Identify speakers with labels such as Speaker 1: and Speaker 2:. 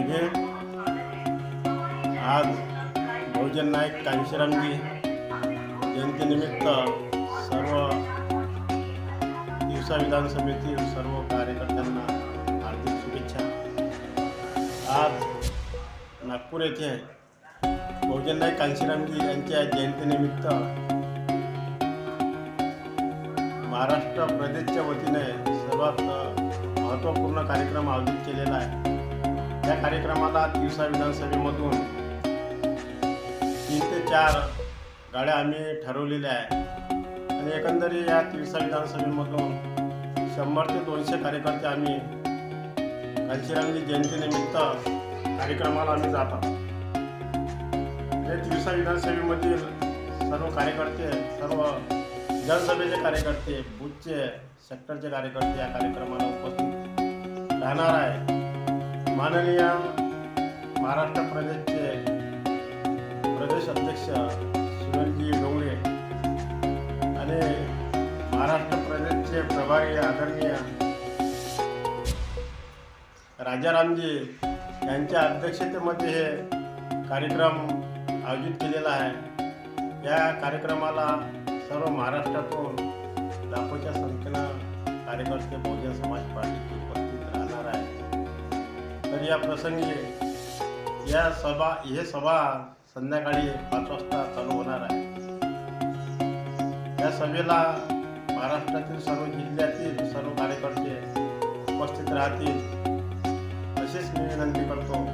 Speaker 1: म्हणजे आज बहुजन नाईक कांशीरामजी जयंतीनिमित्त सर्व दिवसा विधान समिती सर्व कार्यकर्त्यांना हार्दिक शुभेच्छा। आज नागपूर येथे बहुजन नाईक कांशीरामजी यांच्या जयंतीनिमित्त महाराष्ट्र प्रदेशच्या वतीने सर्वात महत्त्वपूर्ण कार्यक्रम आयोजित केलेला आहे. या कार्यक्रमाला दिवसा विधानसभेमधून तीन ते चार गाड्या आम्ही ठरवलेल्या आहे आणि एकंदरीत या तिवसा विधानसभेमधून शंभर ते दोनशे कार्यकर्ते आम्ही कांशीरामजी जयंतीनिमित्त कार्यक्रमाला आम्ही जात आहोत. हे तिवसा विधानसभेमधील सर्व कार्यकर्ते सर्व विधानसभेचे कार्यकर्ते बूथचे सेक्टरचे कार्यकर्ते या कार्यक्रमाला उपस्थित राहणार आहे माननीय महाराष्ट्र प्रदेशचे प्रदेश अध्यक्ष सुनीलजी डोंगळे आणि महाराष्ट्र प्रदेशचे प्रभारी आदरणीय राजारामजी यांच्या अध्यक्षतेमध्ये हे कार्यक्रम आयोजित केलेला आहे. या कार्यक्रमाला सर्व महाराष्ट्रातून लाखोच्या संख्येनं कार्यकर्ते बहुजन समाज पार्टीचे तर या प्रसंगी या सभा हे सभा संध्याकाळी पाच वाजता चालू होणार आहे. या सभेला महाराष्ट्रातील सर्व जिल्ह्यातील सर्व कार्यकर्ते उपस्थित राहतील अशीच मी विनंती करतो.